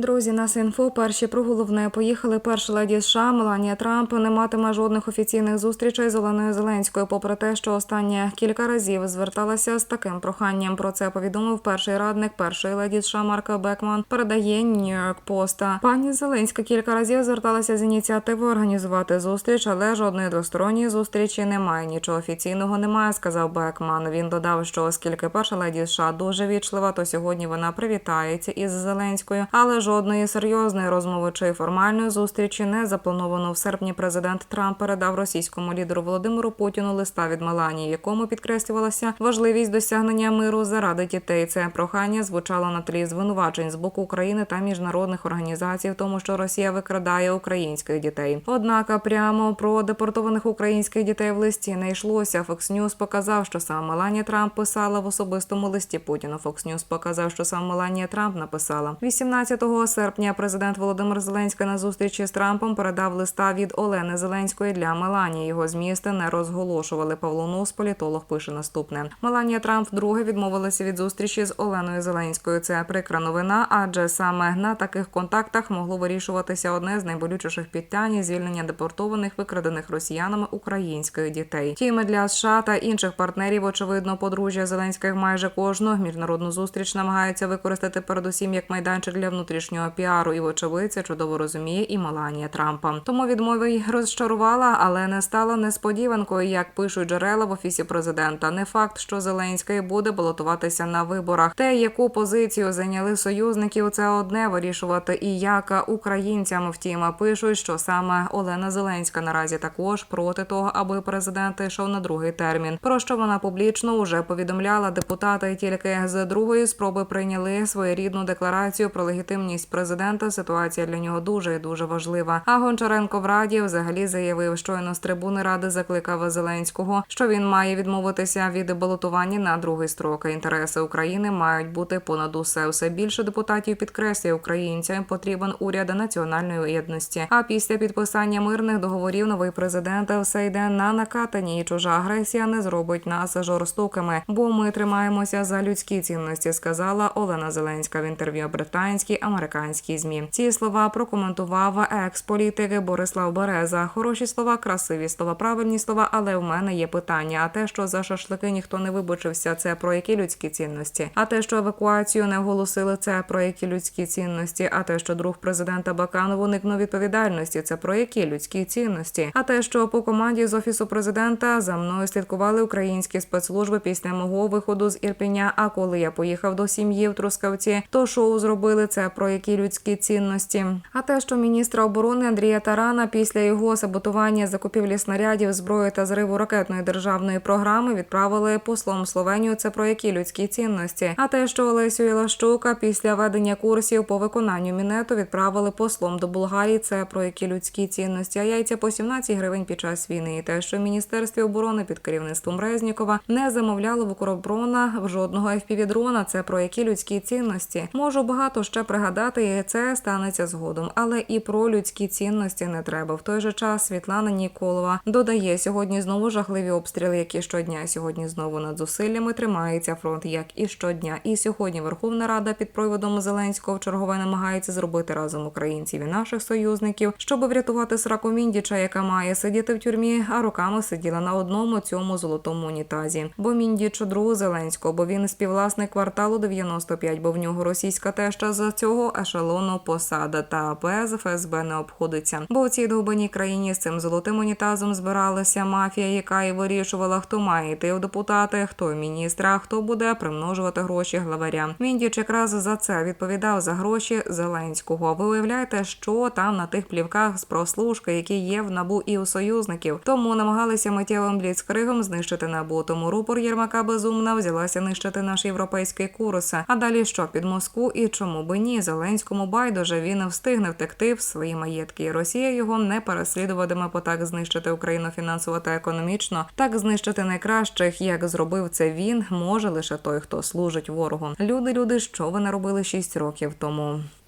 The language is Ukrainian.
Друзі, нас інфо перші про головне поїхали. Перша леді США Меланія Трамп не матиме жодних офіційних зустрічей з Оленою Зеленською, попри те, що останнє кілька разів зверталася з таким проханням. Про це повідомив перший радник першої леді США Марка Бекман. Передає Нью-Йорк Поста. Пані Зеленська кілька разів зверталася з ініціативою організувати зустріч, але жодної двосторонньої зустрічі немає. Нічого офіційного немає, сказав Бекман. Він додав, що оскільки перша леді США дуже вічлива, то сьогодні вона привітається із Зеленською, але жодної серйозної розмови чи формальної зустрічі не заплановано в серпні. Президент Трамп передав російському лідеру Володимиру Путіну листа від Меланії, якому підкреслювалася важливість досягнення миру заради дітей. Це прохання звучало на тлі звинувачень з боку України та міжнародних організацій, в тому, що Росія викрадає українських дітей. Однак прямо про депортованих українських дітей в листі не йшлося. Fox News показав, що сам Меланія Трамп писала в особистому листі Путіна. Fox News показав, що сам Меланія Трамп написала 18 серпня. Президент Володимир Зеленський на зустрічі з Трампом передав листа від Олени Зеленської для Меланії. Його зміст не розголошували. Павло Нус, політолог, пише наступне. Меланія Трамп вдруге відмовилася від зустрічі з Оленою Зеленською. Це прикра новина, адже саме на таких контактах могло вирішуватися одне з найболючіших питань звільнення депортованих викрадених росіянами українських дітей. Тіми для США та інших партнерів, очевидно, подружжя Зеленських майже кожну міжнародну зустріч намагаються використати передусім як майданчик для внутрішнього піару. І вочевидь чудово розуміє і Меланія Трампа. Тому відмова й розчарувала, але не стала несподіванкою, як пишуть джерела в офісі президента. Не факт, що Зеленський буде балотуватися на виборах. Те, яку позицію зайняли союзників, це одне вирішувати і як українцям. Втім, пишуть, що саме Олена Зеленська наразі також проти того, аби президент йшов на другий термін. Про що вона публічно вже повідомляла депутати. Тільки з другої спроби прийняли своєрідну декларацію про легітимність президента. Ситуація для нього дуже і дуже важлива. А Гончаренко в раді взагалі заявив, щойно з трибуни ради закликав Зеленського, що він має відмовитися від балотування на другий строк. Інтереси України мають бути понад усе. Все більше депутатів підкреслює українцям потрібен уряд національної єдності. А після підписання мирних договорів новий президент все йде на накатані, і чужа агресія не зробить нас жорстокими, бо ми тримаємося за людські цінності, сказала Олена Зеленська в інтерв'ю британській американській змі. Ці слова прокоментував екс-політик Борислав Береза. Хороші слова, красиві слова, правильні слова. Але в мене є питання. А те, що за шашлики ніхто не вибачився, це про які людські цінності? А те, що евакуацію не оголосили, це про які людські цінності? А те, що друг президента Баканов уникнув відповідальності, це про які людські цінності? А те, що по команді з офісу президента за мною слідкували українські спецслужби після мого виходу з Ірпеня. А коли я поїхав до сім'ї в Трускавці, то шоу зробили це про які людські цінності. А те, що міністра оборони Андрія Тарана після його саботування закупівлі снарядів, зброї та зриву ракетної державної програми відправили послом Словенію. Це про які людські цінності. А те, що Олесю Ілащука після ведення курсів по виконанню мінету відправили послом до Болгарії. Це про які людські цінності. А яйця по 17 гривень під час війни. І те, що в міністерстві оборони під керівництвом Резнікова не замовляло в Укроброна жодного FPV-дрона. Це про які людські цінності. Можу багато ще пригадати, і це станеться згодом. Але і про людські цінності не треба. В той же час Світлана Ніколова додає сьогодні знову жахливі обстріли, які щодня. Сьогодні знову над зусиллями тримається фронт, як і щодня. І сьогодні Верховна Рада під проводом Зеленського чергове намагається зробити разом українців і наших союзників, щоб врятувати сраку Міндіча, яка має сидіти в тюрмі, а роками сиділа на одному цьому золотому унітазі. Бо Міндіч друг Зеленського, бо він співвласник кварталу 95, бо в нього російська теща з цього ешелону посада та без ФСБ не обходиться. Бо в цій довбаній країні з цим золотим унітазом збиралася мафія, яка і вирішувала, хто має йти в депутати, хто міністра, хто буде примножувати гроші главаря. Міндіч якраз за це відповідав за гроші Зеленського. Ви уявляєте, що там на тих плівках з прослушки, які є в набу і у союзників, тому намагалися миттєвим бліцкригом знищити набу. Тому рупор Єрмака безумна взялася нищити наш європейський курс. А далі що під Москву і чому би ні? Зеленському байдуже він встигне втекти в свої маєтки. Росія його не переслідуватиме, бо так знищити Україну фінансово та економічно, так знищити найкращих, як зробив це він, може лише той, хто служить ворогу. Люди, люди, що ви наробили шість років тому.